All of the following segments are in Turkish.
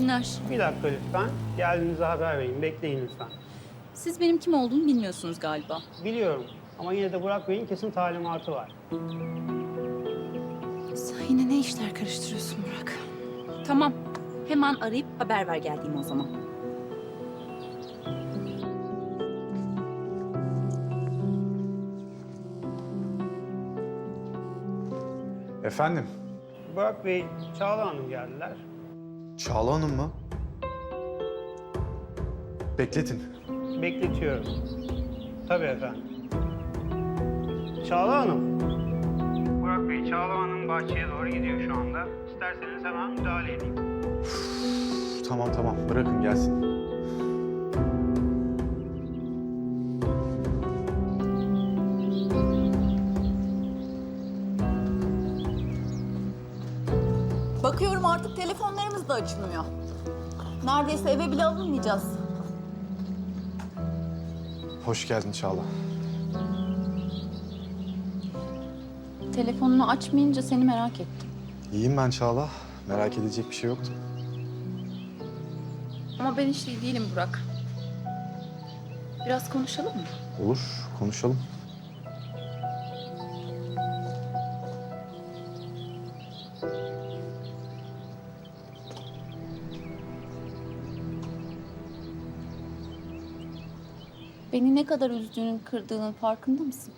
Günler. Bir dakika lütfen. Geldiğinizde haber verin. Bekleyin lütfen. Siz benim kim olduğumu bilmiyorsunuz galiba. Biliyorum ama yine de Burak Bey'in kesin talimatı var. Sen yine ne işler karıştırıyorsun Burak? Tamam. Hemen arayıp haber ver geldiğimi o zaman. Efendim? Burak Bey, Çağla Hanım geldiler. Çağla Hanım mı? Bekletin. Bekletiyorum. Tabii efendim. Çağla Hanım. Burak Bey, Çağla Hanım bahçeye doğru gidiyor şu anda. İsterseniz hemen müdahale edeyim. Tamam tamam bırakın gelsin. Artık telefonlarımız da açılmıyor. Neredeyse eve bile alınmayacağız. Hoş geldin Çağla. Telefonunu açmayınca seni merak ettim. İyiyim ben Çağla. Merak edecek bir şey yoktu. Ama ben hiç iyi değilim Burak. Biraz konuşalım mı? Olur, konuşalım. Beni ne kadar üzdüğünün, kırdığının farkında mısın?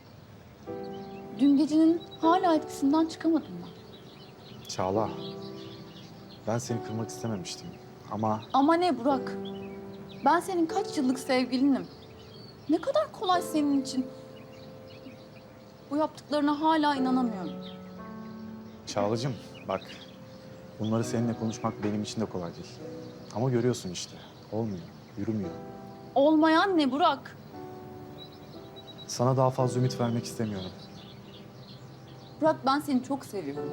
Dün gecenin hala etkisinden çıkamadım ben. Çağla, ben seni kırmak istememiştim. Ama Ama ne Burak? Ben senin kaç yıllık sevgilinim. Ne kadar kolay senin için. Bu yaptıklarına hala inanamıyorum. Çağlacığım bak, bunları seninle konuşmak benim için de kolay değil. Ama görüyorsun işte, olmuyor, yürümüyor. Olmayan ne Burak? Sana daha fazla ümit vermek istemiyorum. Burak ben seni çok seviyorum.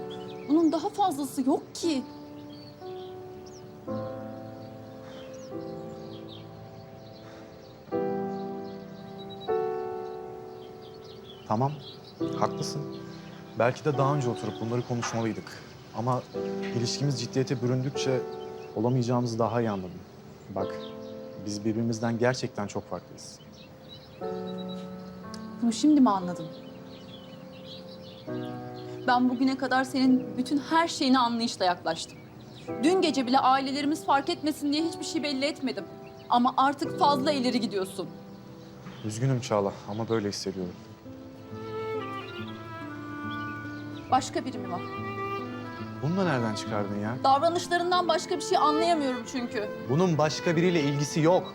Bunun daha fazlası yok ki. Tamam, haklısın. Belki de daha önce oturup bunları konuşmalıydık. Ama ilişkimiz ciddiyete büründükçe olamayacağımızı daha iyi anladım. Bak, biz birbirimizden gerçekten çok farklıyız. Bunu şimdi mi anladım? Ben bugüne kadar senin bütün her şeyine anlayışla yaklaştım. Dün gece bile ailelerimiz fark etmesin diye hiçbir şey belli etmedim. Ama artık fazla ileri gidiyorsun. Üzgünüm Çağla ama böyle hissediyorum. Başka biri mi var? Bunu da nereden çıkardın ya? Davranışlarından başka bir şey anlayamıyorum çünkü. Bunun başka biriyle ilgisi yok.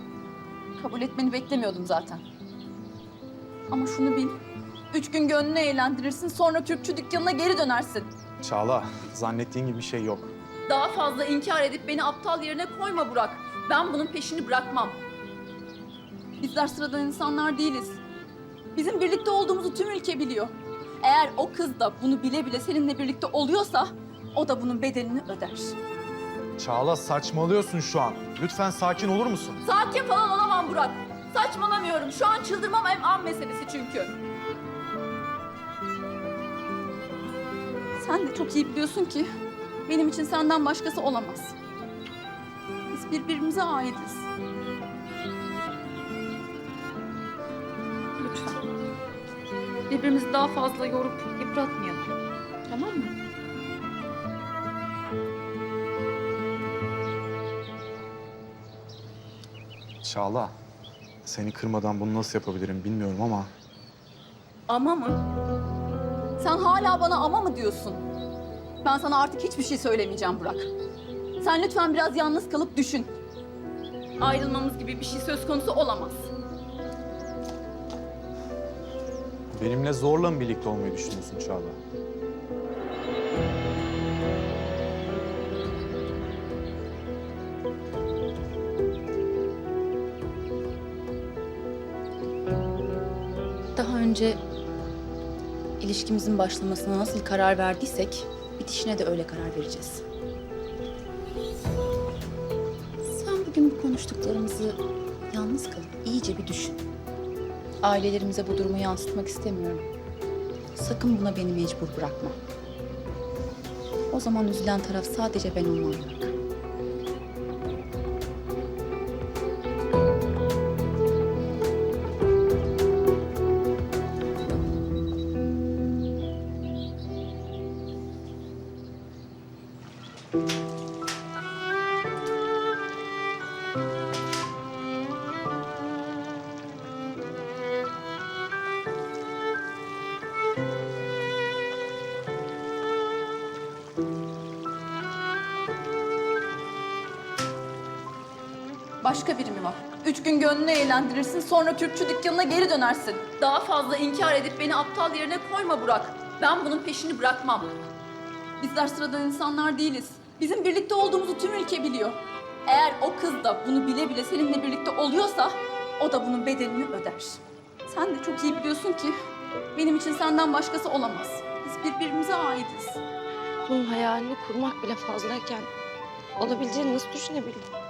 Kabul etmeni beklemiyordum zaten. Ama şunu bil. Üç gün gönlünü eğlendirirsin sonra Türkçü dükkanına geri dönersin. Çağla, zannettiğin gibi bir şey yok. Daha fazla inkar edip beni aptal yerine koyma Burak. Ben bunun peşini bırakmam. Bizler sıradan insanlar değiliz. Bizim birlikte olduğumuzu tüm ülke biliyor. Eğer o kız da bunu bile bile seninle birlikte oluyorsa o da bunun bedelini öder. Çağla saçmalıyorsun şu an. Lütfen sakin olur musun? Sakin falan olamam Burak. Saçmalamıyorum. Şu an çıldırmam hem an meselesi çünkü. Sen de çok iyi biliyorsun ki benim için senden başkası olamaz. Biz birbirimize aitiz. Lütfen. Birbirimizi daha fazla yorup yıpratmayalım. Tamam mı? Çağla, seni kırmadan bunu nasıl yapabilirim bilmiyorum ama... Ama mı? Sen hala bana ama mı diyorsun? Ben sana artık hiçbir şey söylemeyeceğim Burak. Sen lütfen biraz yalnız kalıp düşün. Ayrılmamız gibi bir şey söz konusu olamaz. Benimle zorla mı birlikte olmayı düşünüyorsun Çağla? Önce ilişkimizin başlamasına nasıl karar verdiysek bitişine de öyle karar vereceğiz. Sen bugün bu konuştuklarımızı yalnız kalıp iyice bir düşün. Ailelerimize bu durumu yansıtmak istemiyorum. Sakın buna beni mecbur bırakma. O zaman üzülen taraf sadece ben olmam. Gönlünü eğlendirirsin, sonra Kürkçü dükkanına geri dönersin. Daha fazla inkar edip beni aptal yerine koyma Burak. Ben bunun peşini bırakmam. Bizler sıradan insanlar değiliz. Bizim birlikte olduğumuzu tüm ülke biliyor. Eğer o kız da bunu bile bile seninle birlikte oluyorsa, o da bunun bedelini öder. Sen de çok iyi biliyorsun ki benim için senden başkası olamaz. Biz birbirimize aitiz. Bunun hayalini kurmak bile fazlayken olabileceğini nasıl düşünebilirim?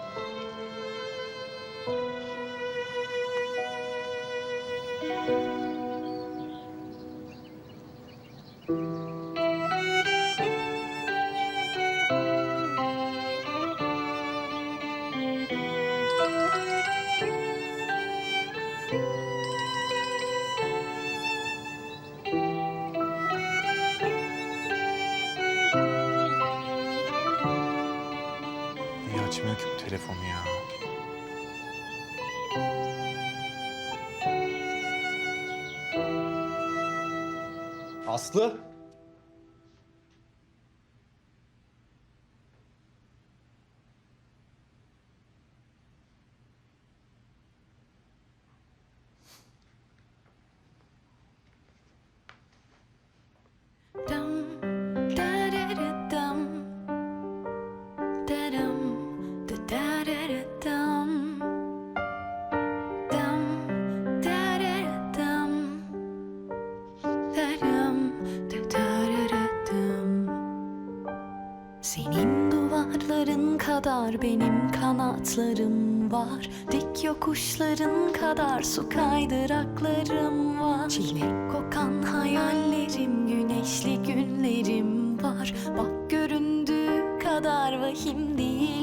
Kadar benim kanatlarım var. Dik yokuşların kadar su kaydıraklarım var. Çilek kokan hayallerim, güneşli günlerim var. Bak göründüğü kadar vahim değil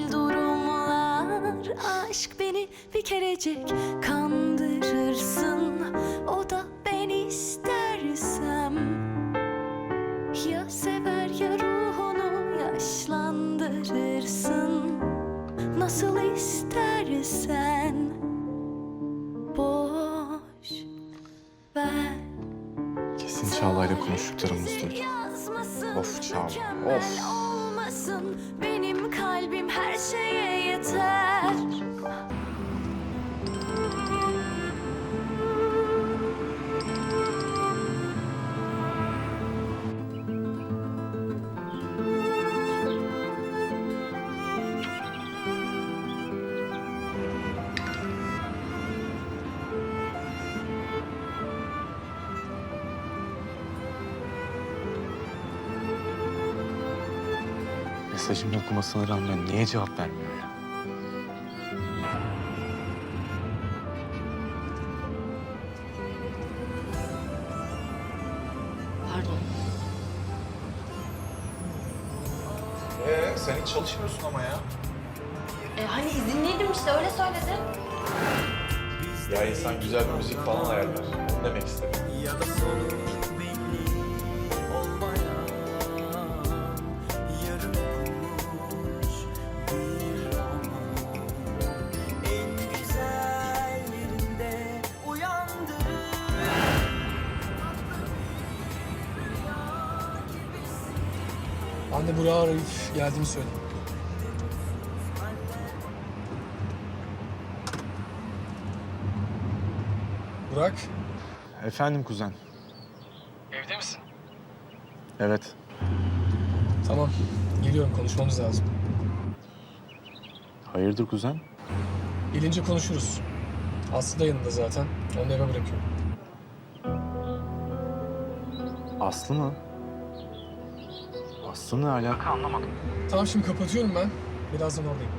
Çağla'yla konuştuklarımız Of Çağla, of. Benim kalbim her şeye yeter Mesajımı okumasına rağmen niye cevap vermiyor ya? Pardon. Ee, sen hiç çalışmıyorsun ama ya. E, hani izinliydim işte öyle söyledi. Ya insan güzel bir müzik falan ayarlar. Onu demek istedim. Ben geldiğimi söyledim. Burak, Efendim kuzen. evde misin? Evet. Tamam, geliyorum konuşmamız lazım. Hayırdır kuzen? Gelince konuşuruz. Aslı da yanında zaten. Onu eve bırakıyorum. Aslı mı? Aslı ne alaka anlamadım. Tamam şimdi kapatıyorum ben. Birazdan oradayım.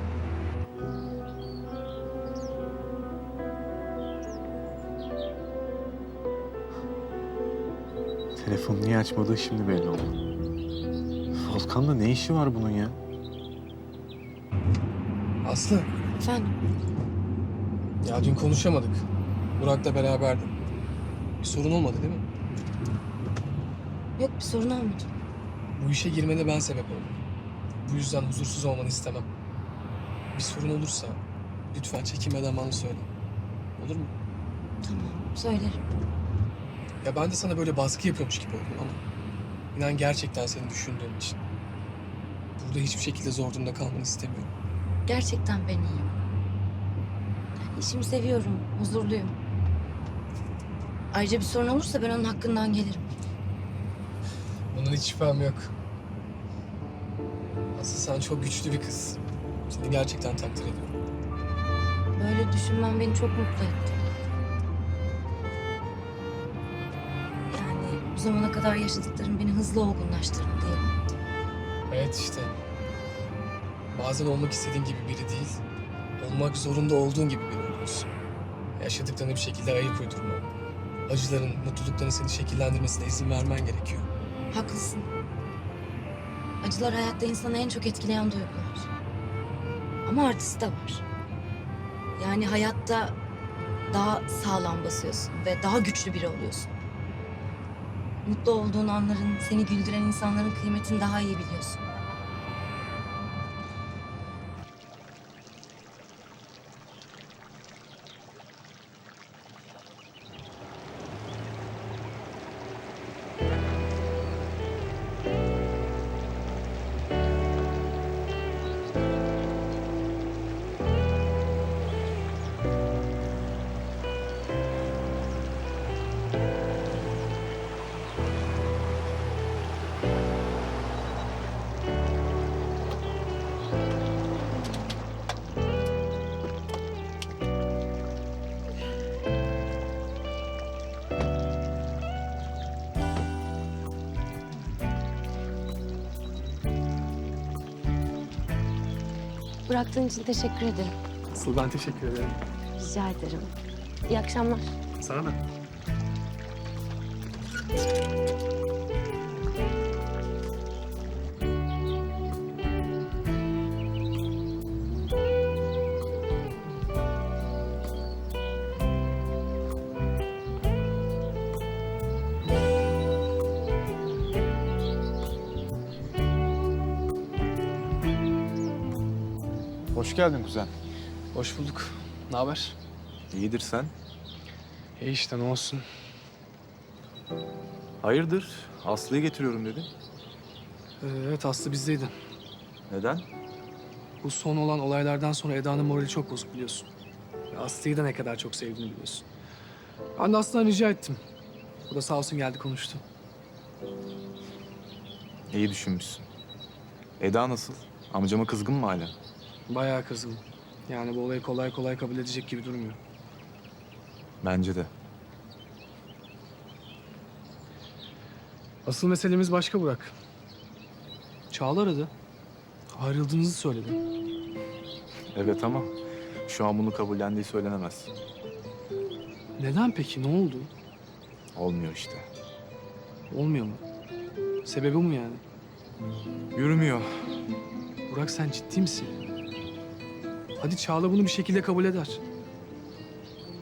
Telefonu niye açmadığı şimdi belli oldu. Volkan'la ne işi var bunun ya? Aslı, Efendim? ya dün konuşamadık. Burak'la beraberdim. Bir sorun olmadı değil mi? Yok bir sorun olmadı. Bu işe girmene ben sebep oldum. bu yüzden huzursuz olmanı istemem. Bir sorun olursa lütfen çekinmeden bana söyle. Olur mu? Tamam, söylerim. Ya ben de sana böyle baskı yapıyormuş gibi oldum ama inan gerçekten seni düşündüğüm için. Burada hiçbir şekilde zor durumda kalmanı istemiyorum. Gerçekten ben iyiyim. Yani işimi seviyorum, huzurluyum. Ayrıca bir sorun olursa ben onun hakkından gelirim. Bundan hiç şüphem yok. Aslı sen çok güçlü bir kız. Seni gerçekten takdir ediyorum. Böyle düşünmen beni çok mutlu etti. Yani bu zamana kadar yaşadıklarım beni hızlı olgunlaştırdı diyelim. Evet işte. Bazen olmak istediğin gibi biri değil, olmak zorunda olduğun gibi biri oluyorsun. Yaşadıklarına bir şekilde ayıp uydurma. Acıların, mutlulukların seni şekillendirmesine izin vermen gerekiyor. Haklısın. Acılar hayatta insanı en çok etkileyen duygular. Ama artısı da var. Yani hayatta daha sağlam basıyorsun ve daha güçlü biri oluyorsun. Mutlu olduğun anların, seni güldüren insanların kıymetini daha iyi biliyorsun. Bıraktığın için teşekkür ederim. Asıl ben teşekkür ederim. Rica ederim. İyi akşamlar. Sana da. Hoş geldin kuzen. Hoş bulduk. Ne haber? İyidir sen. E işte ne olsun. Hayırdır? Aslı'yı getiriyorum dedin. Ee, evet Aslı bizdeydi. Neden? Bu son olan olaylardan sonra Eda'nın morali çok bozuk biliyorsun. Ve Aslı'yı da ne kadar çok sevdiğini biliyorsun. Ben de Aslı'dan rica ettim. O da sağ olsun geldi konuştu. İyi düşünmüşsün. Eda nasıl? Amcama kızgın mı hala? Bayağı kızgın. Yani bu olayı kolay kolay kabul edecek gibi durmuyor. Bence de. Asıl meselemiz başka Burak. Çağla aradı. Ayrıldığınızı söyledi. Evet ama şu an bunu kabullendiği söylenemez. Neden peki? Ne oldu? Olmuyor işte. Olmuyor mu? Sebebi mu yani? Yürümüyor. Burak sen ciddi misin? Hadi Çağla bunu bir şekilde kabul eder.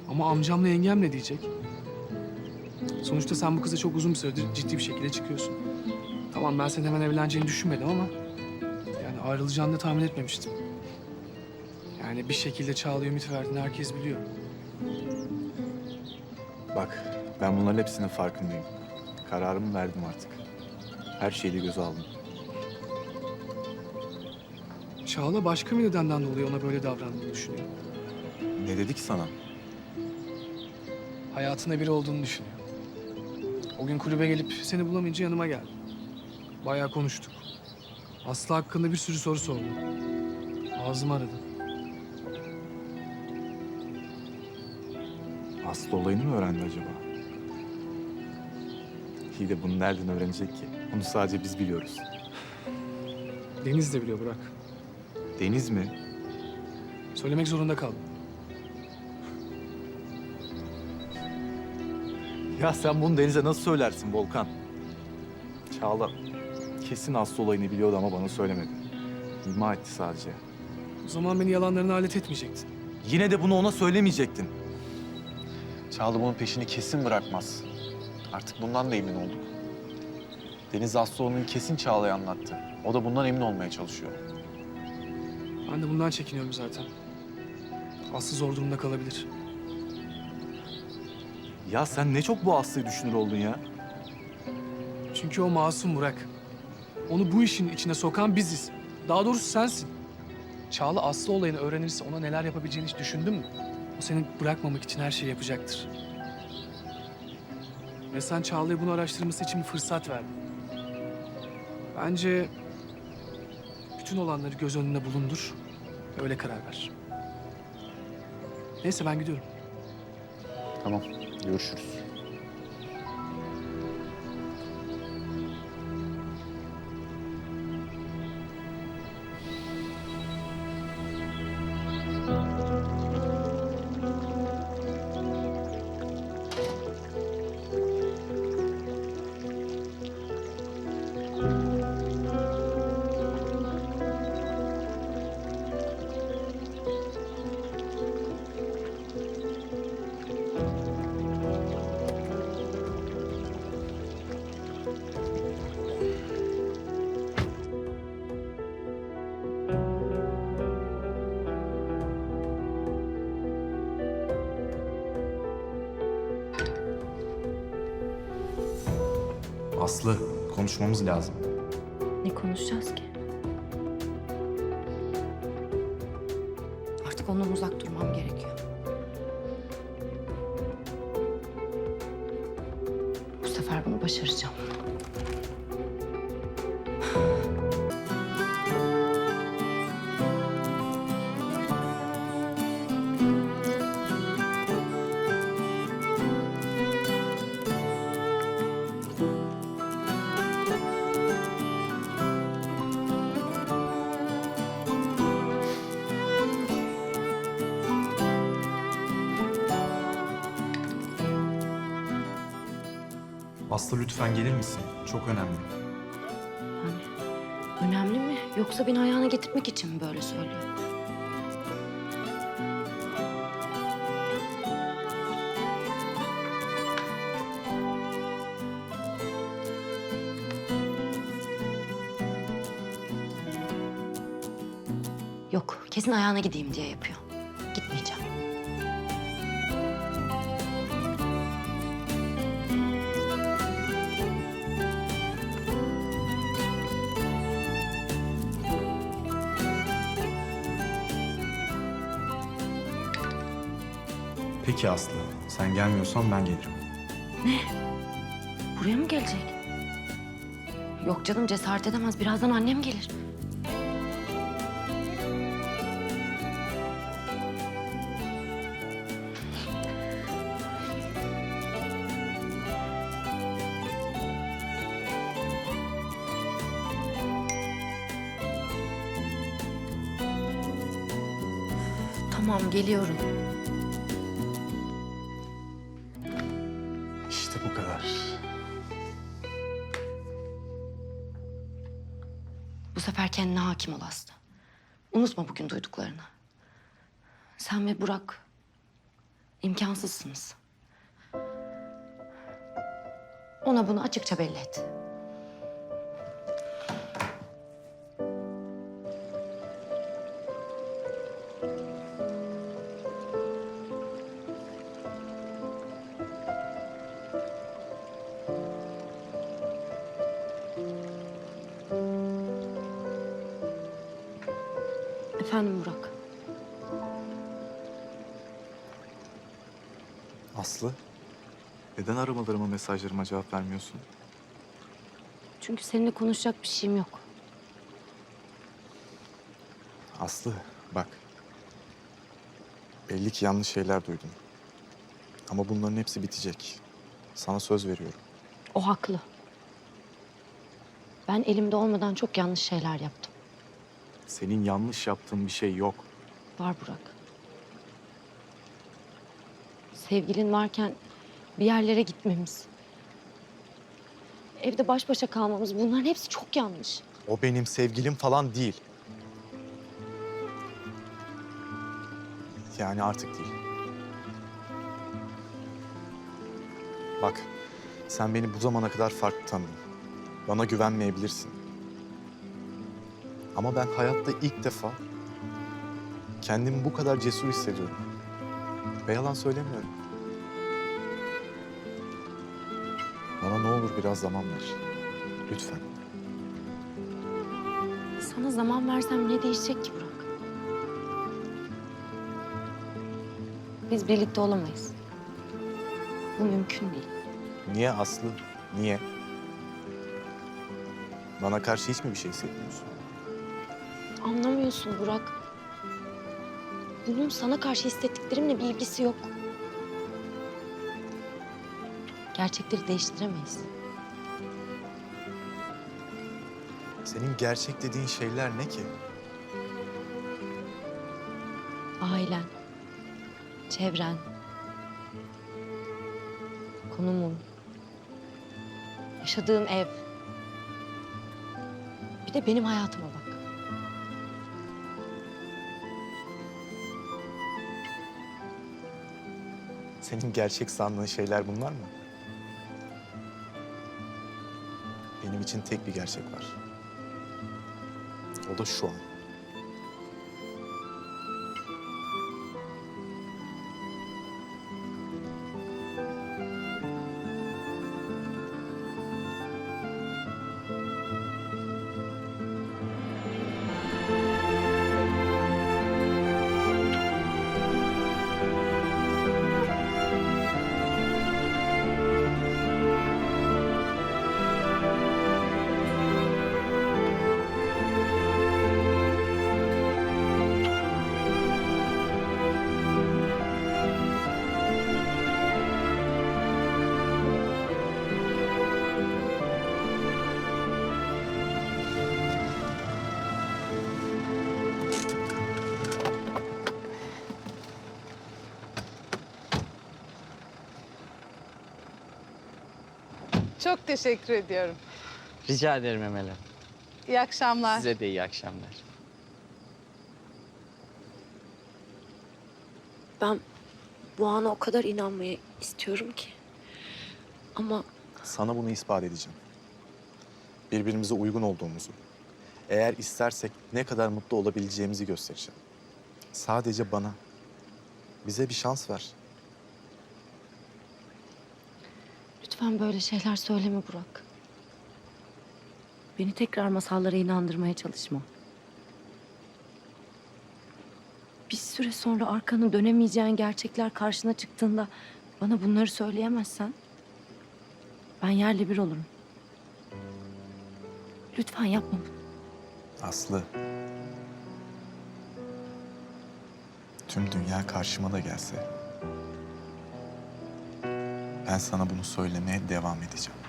Ama amcamla yengem ne diyecek? Sonuçta sen bu kıza çok uzun bir süredir ciddi bir şekilde çıkıyorsun. Tamam ben senin hemen evleneceğini düşünmedim ama... Yani ayrılacağını da tahmin etmemiştim. Yani bir şekilde Çağla'ya ümit verdiğini herkes biliyor. Bak ben bunların hepsinin farkındayım. Kararımı verdim artık. Her şeyi de göze aldım. Çağla başka bir nedenden dolayı ona böyle davrandığını düşünüyor. Ne dedi ki sana? Hayatında biri olduğunu düşünüyor. O gün kulübe gelip seni bulamayınca yanıma geldi. Bayağı konuştuk. Aslı hakkında bir sürü soru sordu. Ağzımı aradı. Aslı olayını mı öğrendi acaba? İyi de bunu nereden öğrenecek ki? Bunu sadece biz biliyoruz. Deniz de biliyor Burak. Deniz mi? Söylemek zorunda kaldım. Ya sen bunu Deniz'e nasıl söylersin Volkan? Çağla kesin Aslı olayını biliyordu ama bana söylemedi. İma etti sadece. O zaman beni yalanlarına alet etmeyecektin. Yine de bunu ona söylemeyecektin. Çağla bunun peşini kesin bırakmaz. Artık bundan da emin olduk. Deniz Aslıoğlu'nun kesin Çağla'ya anlattı. O da bundan emin olmaya çalışıyor. Ben de bundan çekiniyorum zaten. Aslı zor durumda kalabilir. Ya sen ne çok bu Aslı'yı düşünür oldun ya. Çünkü o masum Burak. Onu bu işin içine sokan biziz. Daha doğrusu sensin. Çağla Aslı olayını öğrenirse ona neler yapabileceğini hiç düşündün mü? O seni bırakmamak için her şeyi yapacaktır. Ve sen Çağla'ya bunu araştırması için bir fırsat verdin. Bence bütün olanları göz önünde bulundur. Öyle karar ver. Neyse ben gidiyorum. Tamam, görüşürüz. Aslı, konuşmamız lazım. Aslı lütfen gelir misin? Çok önemli. Önemli mi? Yoksa beni ayağına getirmek için mi böyle söylüyor? Yok, kesin ayağına gideyim diye yapıyor. Peki Aslı, sen gelmiyorsan ben gelirim. Buraya mı gelecek? Yok canım cesaret edemez. Birazdan annem gelir. Tamam geliyorum. Sen ve Burak imkansızsınız. Ona bunu açıkça belli et. Aramalarıma, mesajlarıma cevap vermiyorsun? Çünkü seninle konuşacak bir şeyim yok. Aslı, bak. Belli ki yanlış şeyler duydum. Ama bunların hepsi bitecek. Sana söz veriyorum. O haklı. Ben elimde olmadan çok yanlış şeyler yaptım. Senin yanlış yaptığın bir şey yok. Var Burak. Sevgilin varken bir yerlere gitmemiz. Evde baş başa kalmamız bunların hepsi çok yanlış. O benim sevgilim falan değil. Yani artık değil. Bak, sen beni bu zamana kadar farklı tanıdın. Bana güvenmeyebilirsin. Ama ben hayatta ilk defa kendimi bu kadar cesur hissediyorum. Ve yalan söylemiyorum. Bana ne olur biraz zaman ver. Lütfen. Sana zaman versem ne değişecek ki Burak? Biz birlikte olamayız. Bu mümkün değil. Niye Aslı? Niye? Bana karşı hiç mi bir şey hissetmiyorsun? Anlamıyorsun Burak. Bunun sana karşı hissettiklerimle bir ilgisi yok. Gerçekleri değiştiremeyiz. Senin gerçek dediğin şeyler ne ki? Ailen, çevren, konumun, yaşadığım ev. Bir de benim hayatıma bak. Senin gerçek sandığın şeyler bunlar mı? İçin tek bir gerçek var. O da şu an. Çok teşekkür ediyorum. Rica ederim Emel Hanım. İyi akşamlar. Size de iyi akşamlar. Ben bu ana o kadar inanmaya istiyorum ki. Ama Sana bunu ispat edeceğim. Birbirimize uygun olduğumuzu, eğer istersek ne kadar mutlu olabileceğimizi göstereceğim. Sadece bana, bize bir şans ver. Lütfen böyle şeyler söyleme Burak. Beni tekrar masallara inandırmaya çalışma. Bir süre sonra arkanı dönemeyeceğin gerçekler karşına çıktığında bana bunları söyleyemezsen ben yerle bir olurum. Lütfen yapma bunu. Aslı. Tüm dünya karşıma da gelse. Ben sana bunu söylemeye devam edeceğim.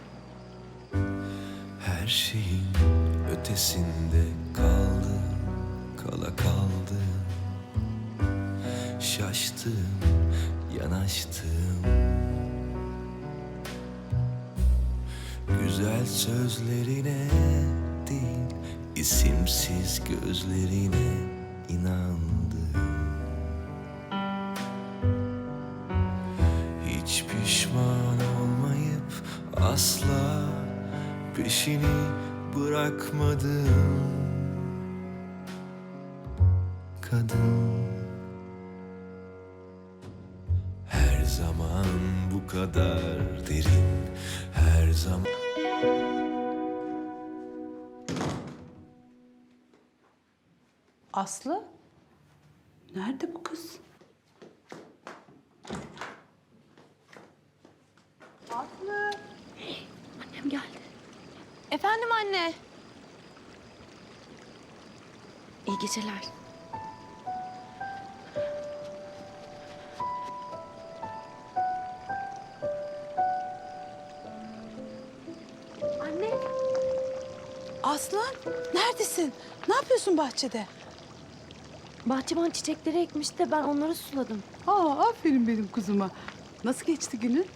Her şeyin ötesinde kaldı, kala kaldı. Şaştım, yanaştım. Güzel sözlerine değil, isimsiz gözlerine inandım. Peşini bırakmadım kadın her zaman bu kadar derin her zaman Aslı? Nerede bu kız? Aslı. Annem geldi. Efendim anne. İyi geceler. Anne. Aslan, neredesin? Ne yapıyorsun bahçede? Bahçıvan çiçekleri ekmiş de ben onları suladım. Aa, aferin benim kuzuma. Nasıl geçti günün?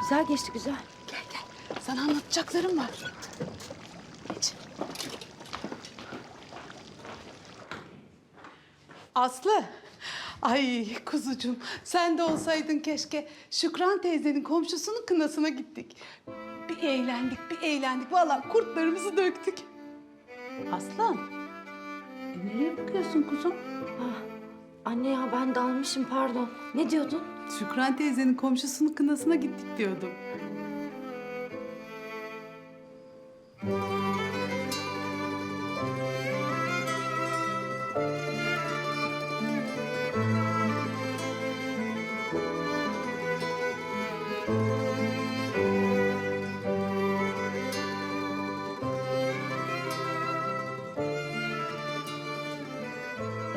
Güzel geçti güzel. Sana anlatacaklarım var. Geç. Aslı. Ay kuzucuğum sen de olsaydın keşke. Şükran teyzenin komşusunun kınasına gittik. Bir Bir eğlendik, bir eğlendik. Vallahi kurtlarımızı döktük. Aslan. E nereye bakıyorsun kuzum? Ah, anne ya ben dalmışım pardon. Ne diyordun? Şükran teyzenin komşusunun kınasına gittik diyordum.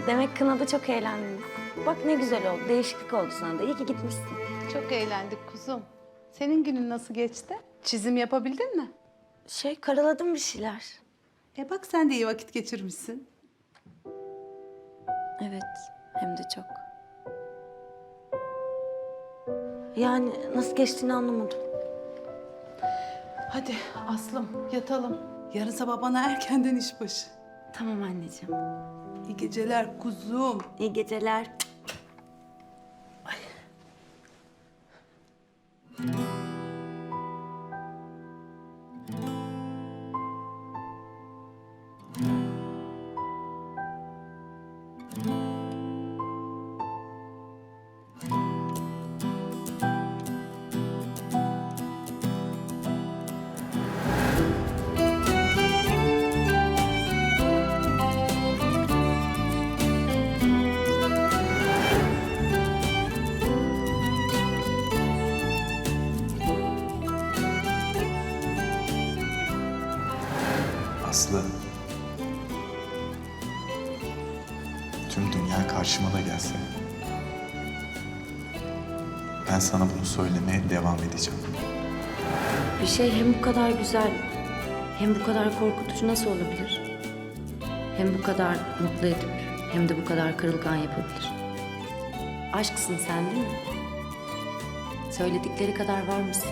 Demek kınada çok eğlendin. Bak ne güzel oldu. Değişiklik oldu sana da. İyi ki gitmişsin. Çok eğlendik kuzum. Senin günün nasıl geçti? Çizim yapabildin mi? Şey karaladım bir şeyler. E bak sen de iyi vakit geçirmişsin. Evet, hem de çok. Yani nasıl geçtiğini anlamadım. Hadi Aslım yatalım. Yarın sabah bana erkenden iş başı. Tamam anneciğim. İyi geceler kuzum. İyi geceler. Sana bunu söylemeye devam edeceğim. Bir şey hem bu kadar güzel hem bu kadar korkutucu nasıl olabilir? Hem bu kadar mutlu edip hem de bu kadar kırılgan yapabilir. Aşksın sen değil mi? Söyledikleri kadar var mısın?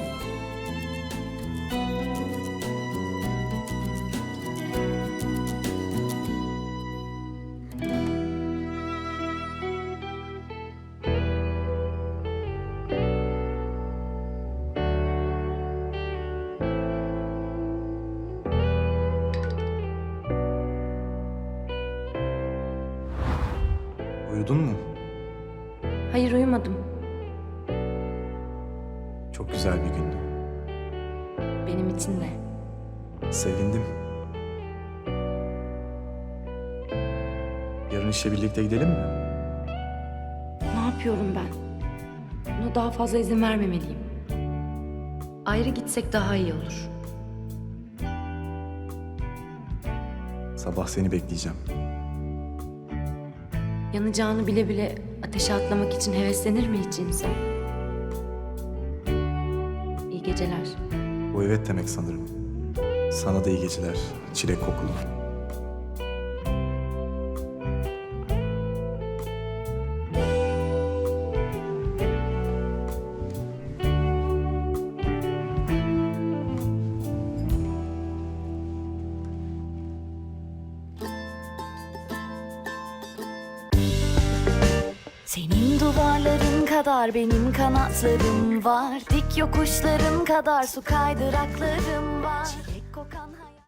Birlikte gidelim mi? Ne yapıyorum ben? Buna daha fazla izin vermemeliyim. Ayrı gitsek daha iyi olur. Sabah seni bekleyeceğim. Yanacağını bile bile ateşe atlamak için heveslenir mi hiç insan? İyi geceler. Bu evet demek sanırım. Sana da iyi geceler. Çilek kokulu. Kanatlarım var. Dik yokuşların kadar su kaydıraklarım var